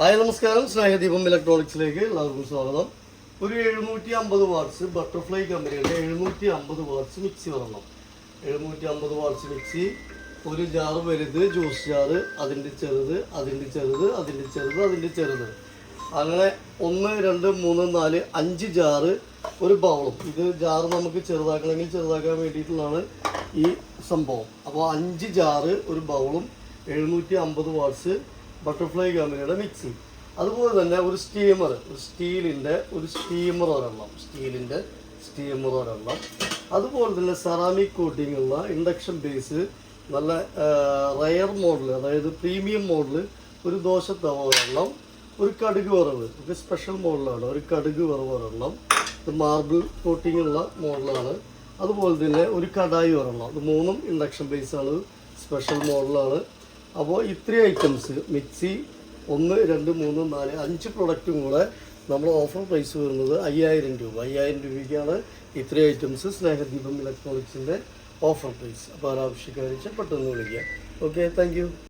Hi നമസ്കാരം. സ്നേഹദീപം ഇലക്ട്രോണിക്സിലേക്ക് എല്ലാവർക്കും സ്വാഗതം. ഒരു എഴുന്നൂറ്റി അമ്പത് വാട്ട്സ് ബട്ടർഫ്ലൈ കമ്പനിയുടെ എഴുന്നൂറ്റി അമ്പത് വാട്ട്സ് മിക്സി വരണം. എഴുന്നൂറ്റി അമ്പത് വാട്ട്സ് മിക്സി ഒരു ജാറ് വലുത് ജ്യൂസ് ജാറ് അതിന്റെ ചെറുത് അതിന്റെ ചെറുത് അതിന്റെ ചെറുത് അതിന്റെ ചെറുത്. അങ്ങനെ ഒന്ന് രണ്ട് മൂന്ന് നാല് അഞ്ച് ജാറ് ഒരു ബൗളും. ഇത് ജാറ് നമുക്ക് ചെറുതാക്കണമെങ്കിൽ ചെറുതാക്കാൻ വേണ്ടിയിട്ടുള്ളതാണ് ഈ സംഭവം. അപ്പോൾ അഞ്ച് ജാറ് ഒരു ബൗളും എഴുന്നൂറ്റി അമ്പത് വാട്ട്സ് ബട്ടർഫ്ലൈ കമ്പനിയുടെ മിക്സി അതുപോലെ തന്നെ ഒരു സ്റ്റീമർ ഒരു സ്റ്റീലിന്റെ ഒരു സ്റ്റീമർ ഒരെണ്ണം സ്റ്റീലിന്റെ സ്റ്റീമർ ഒരെണ്ണം. അതുപോലെ തന്നെ സെറാമിക് കോട്ടിംഗ് ഉള്ള ഇൻഡക്ഷൻ ബേസ് നല്ല റയർ മോഡൽ അതായത് പ്രീമിയം മോഡൽ ഒരു ദോശത്തവ ഒരെണ്ണം ഒരു കടുക് വറവ് ഒരു സ്പെഷ്യൽ മോഡലാണ് ഒരു കടുക് വറവ് ഒരെണ്ണം ഇത് മാർബിൾ കോട്ടിംഗ് ഉള്ള മോഡലാണ് അതുപോലെ തന്നെ ഒരു കടായി ഒരെണ്ണം ഇത് മൂന്നും ഇൻഡക്ഷൻ ബേസാണ് സ്പെഷ്യൽ മോഡലാണ് അപ്പോൾ ഇത്രയും ഐറ്റംസ്. മിക്സി ഒന്ന് രണ്ട് മൂന്ന് നാല് അഞ്ച് പ്രൊഡക്റ്റും കൂടെ നമ്മൾ ഓഫർ പ്രൈസ് വരുന്നത് അയ്യായിരം രൂപ. അയ്യായിരം രൂപയ്ക്കാണ് ഇത്രയും ഐറ്റംസ് സ്നേഹദീപം ഇലക്ട്രോണിക്സിന്റെ ഓഫർ പ്രൈസ് അപ്പോൾ ആരാവശ്യക്കാരിച്ച് പെട്ടെന്ന് വിളിക്കുക ഓക്കെ താങ്ക്